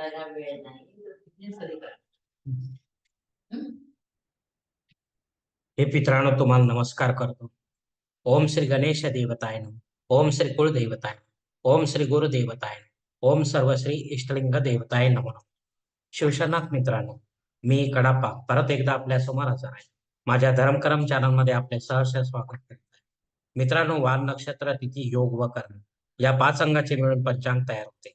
शिकायला वेळ नाही. हे पित्रांनो तुम्हाला नमस्कार करतो. ओम श्री गणेश देवताय ओम श्री कुळदेवताय ओम श्री गुरुदेवताय ओम सर्वश्री इष्टलिंग देवताय नमो. शिवशनाथ मित्रांनो मी कडापा परत एकदा आपल्यासमोर हजर आहे. माझ्या धर्मकरम चॅनलमध्ये आपले सहर्ष स्वागत करत आहे. मित्रांनो वार नक्षत्र तिथी योग व कर्ण या पाच अंगाचे मिळून पंचांग तयार होते.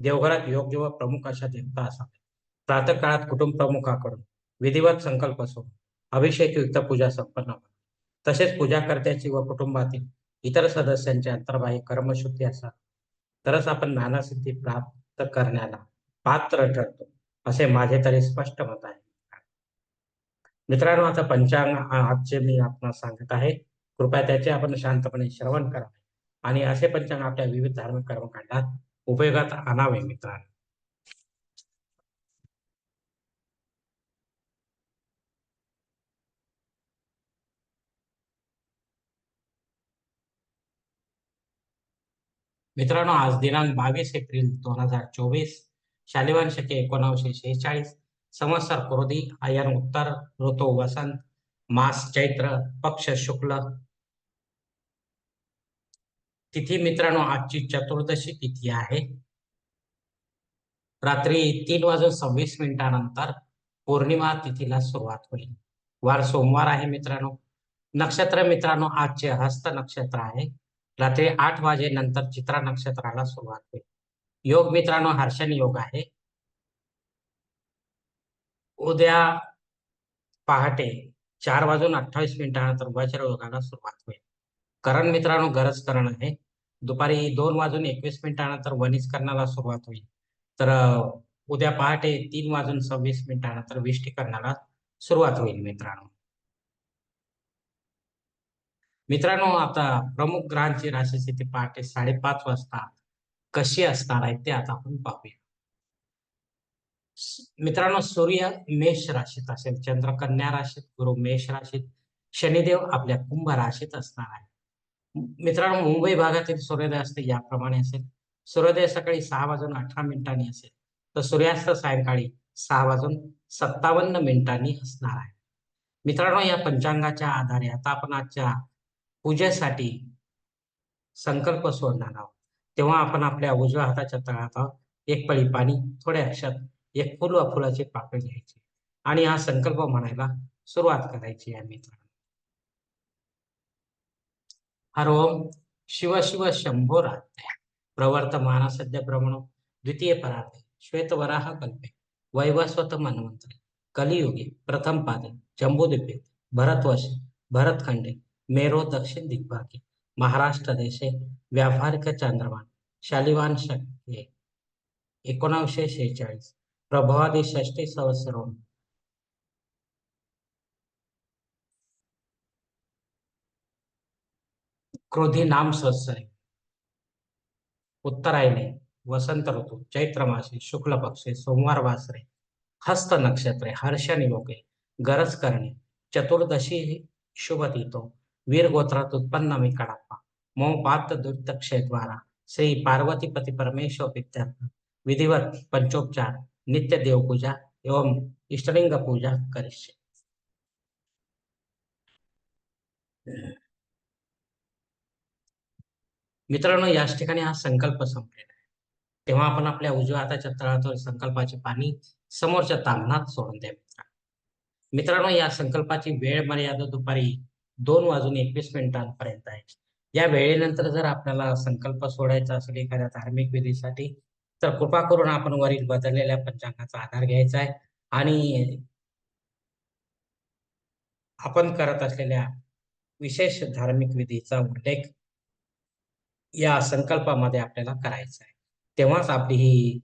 देवघरात योग्य व प्रमुख अशा देवता असाव्या प्रातः काळात कुटुंब प्रमुखाकडून विधिवत संकल्प असो अभिषेक युक्त पूजा संपन्न व्हावी तसेच पूजाकर्त्याची व कुटुंबातील इतर सदस्यांची अंतर्बाह्य कर्मशुद्धी असा तरच आपण नानासिद्धी प्राप्त करण्याला पात्र ठरतो असे माझे तरी स्पष्ट मत आहे. मित्रांनो आता पंचांग आजचे मी आपण सांगत आहे. कृपया त्याचे आपण शांतपणे श्रवण करावे आणि असे पंचांग आपल्या विविध धार्मिक कर्मकांडात उपयोगात आणावे मित्रांनो. मित्रांनो आज दिनांक बावीस एप्रिल दोन हजार चोवीस शालिवान शके एकोणावीसशे शेहेचाळीस संवत्सर क्रोधी आयन उत्तर ऋतू वसंत मास चैत्र पक्ष शुक्ल तिथी मित्रांनो आजची चतुर्दशी तिथी आहे. रात्री तीन वाजून सव्वीस मिनिटानंतर पौर्णिमा तिथीला सुरुवात होईल. वार सोमवार आहे मित्रांनो. नक्षत्र मित्रांनो आजचे हस्त नक्षत्र आहे. रात्री आठ वाजेनंतर चित्रा नक्षत्राला सुरुवात होईल. योग मित्रांनो हर्षण योग आहे. उद्या पहाटे चार वाजून अठ्ठावीस मिनिटानंतर वज्र योगाला सुरुवात होईल. करण मित्रांनो गरज करण आहे. दुपारी दोन वाजून एकवीस मिनिटानंतर वनिज सुरुवात होईल. तर उद्या पहाटे तीन वाजून सव्वीस मिनिटानंतर विष्टीकरणाला सुरुवात होईल मित्रांनो. मित्रांनो आता प्रमुख ग्रहांची राशी स्थिती पहाटे साडेपाच वाजता कशी असणार आहे ते आता आपण पाहूया. मित्रांनो सूर्य मेष राशीत असेल चंद्र कन्या राशीत गुरु मेष राशीत शनिदेव आपल्या कुंभ राशीत असणार आहे. मित्रांनो मुंबई भागातील सूर्योदय असते याप्रमाणे असेल. सूर्योदय सकाळी सहा वाजून अठरा मिनिटांनी असेल. तर सूर्यास्त सायंकाळी सहा वाजून सत्तावन्न मिनिटांनी असणार आहे. मित्रांनो या पंचांगाच्या आधारे आता आपण आजच्या पूजेसाठी संकल्प सोडणार आहोत. तेव्हा आपण आपल्या उजव्या हाताच्या तळात एक पळी पाणी थोड्या अक्षत एक फुल व फुलाची पाकळी घ्यायची. आणि हा संकल्प म्हणायला सुरुवात करायची आहे मित्रांनो. हरोम शिव शिव शंभो रात्रे प्रवर्तमान सद्य भ्रमणो द्वितीय परार्थे श्वेतवराह कल्पे वैवस्वत मन्वंतरे. कलियुगे प्रथम पादे जम्बूद्वीपे भरतवर्षे भरतखंडे मेरो दक्षिण दिग्भागे महाराष्ट्र देशे व्यावहारिक चांद्रमान शालिवान शक्य. एकोणाशे शेहेचाळीस प्रभावादी षष्टी संवत्सरोन क्रोधी नाम संवत्सरे उत्तरायणे वसंत ऋतू चैत्र मासे शुक्ल पक्षे सोमवार वासरे हस्त नक्षत्रे हर्ष निमोके गरज करणे. चतुर्दशी शुभ तिथो वीर गोत्रात उत्पन्न मी कडाप्पा मो पात दुर्दक्षेद्वारा श्री पार्वतीपती परमेश्वर विद्यार्थ विधिवत पंचोपचार नित्य देवपूजा एवं इष्टलिंग पूजा करिष्य. मित्रांनो याच ठिकाणी हा संकल्प संपलेला आहे. तेव्हा आपण आपल्या उजव्या हाताच्या तळातून संकल्पाचे पाणी समोरच्या तांगणात सोडून द्या मित्रांनो. मित्रांनो या संकल्पाची वेळ मर्यादा दुपारी दोन वाजून एकवीस मिनिटांपर्यंत आहे. या वेळेनंतर जर आपल्याला संकल्प सोडायचा असेल एखाद्या धार्मिक विधीसाठी तर कृपा करून आपण वरील बदललेल्या पंचांगाचा आधार घ्यायचा आहे आणि आपण करत असलेल्या विशेष धार्मिक विधीचा उल्लेख या संकल्पामध्ये आपल्याला करायचं आहे. तेव्हाच आपली ही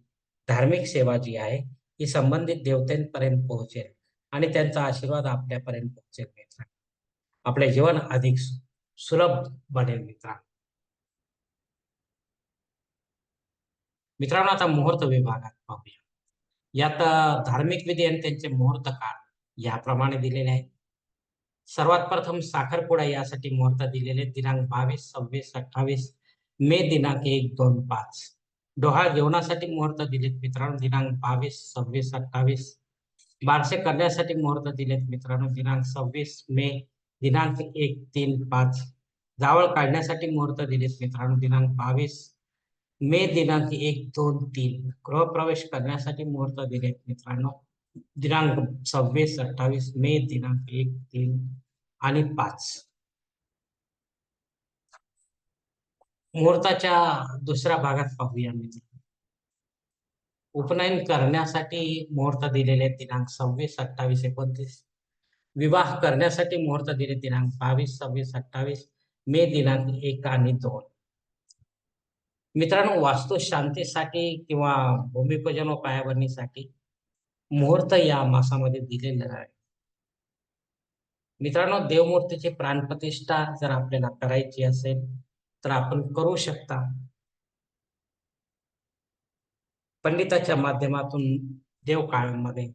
धार्मिक सेवा जी आहे ही संबंधित देवतेंपर्यंत पोहोचेल आणि त्यांचा आशीर्वाद आपल्यापर्यंत पोहोचेल मित्रांनो. आपले जीवन अधिक सुलभ बनेल मित्रांनो. मित्रांनो आता मुहूर्त विभागात पाहूया. यात धार्मिक विधी आणि त्यांचे मुहूर्त काळ याप्रमाणे दिलेले आहे सर्वात प्रथम साखरपुडा यासाठी मुहूर्त दिलेले दिनांक बावीस सव्वीस अठ्ठावीस मे दिनांक एक दोन पाच. डोहा जेवणासाठी मुहूर्त दिलेत मित्रांनो दिनांक बावीस सव्वीस अठ्ठावीस बारसे करण्यासाठी मुहूर्त दिलेत मित्रांनो दिनांक सव्वीस मे दिनांक एक तीन पाच. जावळ काढण्यासाठी मुहूर्त दिलेत मित्रांनो दिनांक बावीस मे दिनांक एक दोन तीन. गृहप्रवेश करण्यासाठी मुहूर्त दिलेत मित्रांनो दिनांक सव्वीस अठ्ठावीस मे दिनांक एक तीन आणि पाच. मुहूर्ताच्या दुसऱ्या भागात पाहूया मित्र उपनयन करण्यासाठी मुहूर्त दिलेले दिनांक सव्वीस अठ्ठावीस एकोणतीस. विवाह करण्यासाठी मुहूर्त दिले दिनांक बावीस सव्वीस अठ्ठावीस मे दिनांक एक आणि दोन. मित्रांनो वास्तू शांतीसाठी किंवा भूमिपूजन व पायाभरणीसाठी मुहूर्त या मासामध्ये दिलेलं आहे. मित्रांनो देवमूर्तीची प्राणप्रतिष्ठा जर आपल्याला करायची असेल तर आपण करू शकता. पंडिताच्या माध्यमातून देव काळामध्ये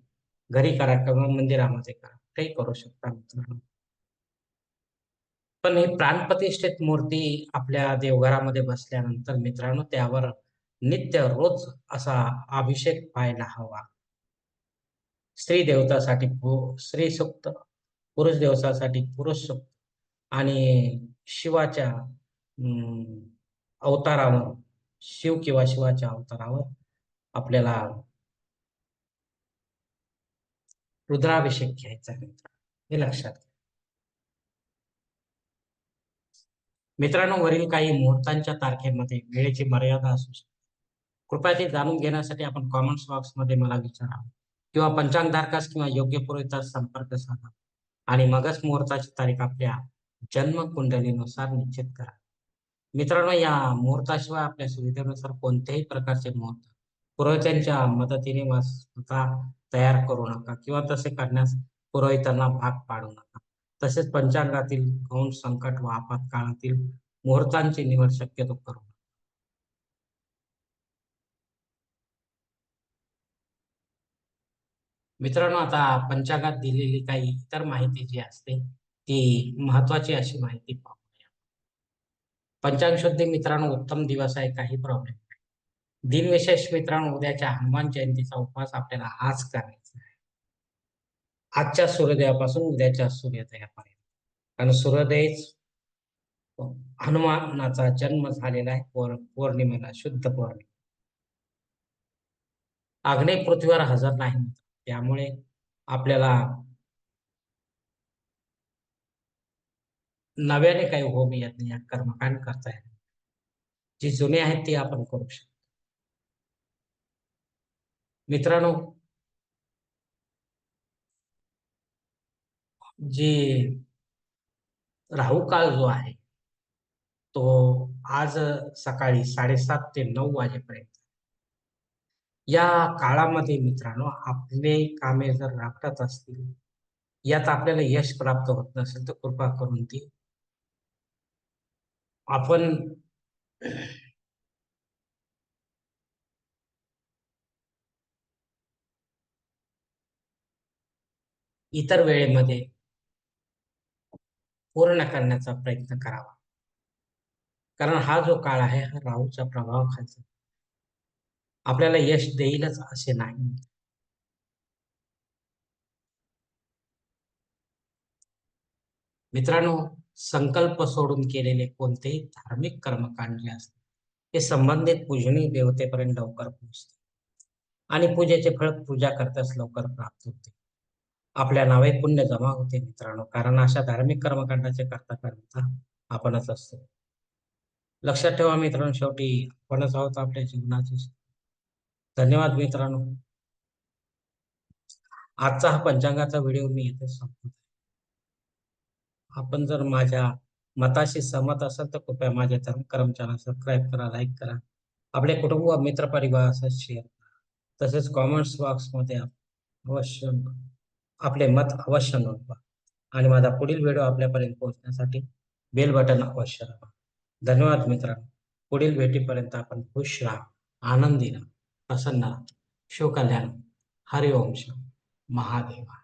घरी करा किंवा मंदिरामध्ये करा. काही करू शकता मित्रांनो. पण ही प्राणप्रतिष्ठित मूर्ती आपल्या देवघरामध्ये बसल्यानंतर मित्रांनो त्यावर नित्य रोज असा अभिषेक व्हायला हवा. स्त्री देवतासाठी स्त्री सुक्त पुरुष देवतासाठी पुरुष सुक्त आणि शिवाच्या अवतारावर शिव किंवा शिवाच्या अवतारावर आपल्याला रुद्राभिषेक घ्यायचा आहे हे लक्षात घ्या. मित्रांनो वरील काही मुहूर्तांच्या तारखेमध्ये वेळेची मर्यादा असू शकते. कृपया ते जाणून घेण्यासाठी आपण कॉमेंट्स बॉक्समध्ये मला विचारा. किंवा पंचांग धारकास किंवा योग्य पुरोहितास संपर्क साधा. आणि मगच मुहूर्ताची तारीख आपल्या जन्म कुंडलीनुसार निश्चित करा. मित्रांनो या मुहूर्ताशिवाय आपल्या सुविधेनुसार कोणत्याही प्रकारचे मुहूर्त पुरोहितांच्या मदतीने स्वतः तयार करू नका किंवा तसे करण्यास पुरोहितांना भाग पाडू नका तसेच पंचांगातील गौण संकट व आपत्काळातील मुहूर्तांची निवड शक्यतो करू नका. मित्रांनो आता पंचांगात दिलेली काही इतर माहिती जी असते ती महत्वाची अशी माहिती पाहू पंचांग शुद्धी मित्रांनो उत्तम दिवस आहे काही प्रॉब्लेम नाही. दिनविशेष मित्रांनो उद्याच्या हनुमान जयंतीचा उपवास आपल्याला आज करायचा आहे. आजच्या सूर्योदयापासून उद्याच्या सूर्योदयापर्यंत. कारण सूर्योदयच हनुमानाचा जन्म झालेला आहे पौर पौर्णिमेला शुद्ध पौर्णिमा. आग्नेय पृथ्वीवर हजर नाही. त्यामुळे आपल्याला नव्याने काही होम यज्ञ या कर्मकांड करता येत जे जुने आहेत ते आपण करू शकतो. मित्रांनो जी राहू काळ जो आहे तो आज सकाळी साडेसात ते नऊ वाजेपर्यंत. या काळामध्ये मित्रांनो आपले कामे जर राबत असतील यात आपल्याला यश प्राप्त होत नसेल तर कृपा करून ती आपण इतर वेळेमध्ये पूर्ण करण्याचा प्रयत्न करावा. कारण हा जो काळ आहे हा राहूचा प्रभाव खालचा आपल्याला यश देईलच असे नाही. मित्रांनो संकल्प सोडून केलेले कोणतेही धार्मिक कर्मकांड जे असते ते संबंधित पूजनी देवतेपर्यंत लवकर पोहोचते. आणि पूजेचे फळ पूजा करताच लवकर प्राप्त होते. आपल्या नावे पुण्य जमा होते मित्रांनो कारण अशा धार्मिक कर्मकांडाचे करता करता आपणच असतो. लक्षात ठेवा मित्रांनो शेवटी आपणच आहोत आपल्या जीवनाचे. धन्यवाद मित्रांनो. आजचा हा पंचांगाचा व्हिडिओ मी येथे संपवतो. आपण जर माझ्या मताशी सहमत असाल तर कृपया माझ्या धर्म कर्मचारा सबस्क्राईब करा लाईक करा. आपले कुटुंब व मित्र परिवारासह शेअर करा. तसेच कॉमेंट्स बॉक्समध्ये अवश्य आपले मत अवश्य नोंदवा. आणि माझा पुढील व्हिडिओ आपल्यापर्यंत पोहोचण्यासाठी बेल बटन अवश्य राहा. धन्यवाद मित्रांनो. पुढील भेटीपर्यंत आपण खुश राहा आनंदी राहा. प्रसन्न राहा. शिवकल्याण हरिओम शिव महादेवा.